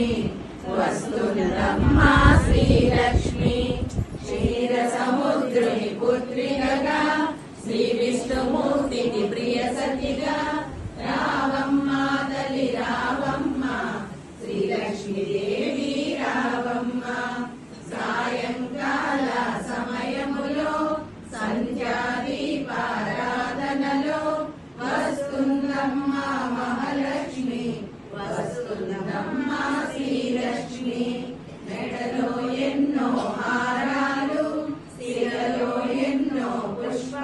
శ్రీలక్ష్మి వస్తున్న బ్రహ్మా శ్రీలక్ష్మి క్షీర సముద్రి పుత్రినగా శ్రీ విష్ణుమూర్తిని ప్రియ సతిగా. రావమ్మ తల్లి రావమ్మ శ్రీలక్ష్మి ಎನ್ನೋ ಹಾರಾಡು ಸಿಗಲೋ ಎನ್ನೋ ಪುಷ್ಪ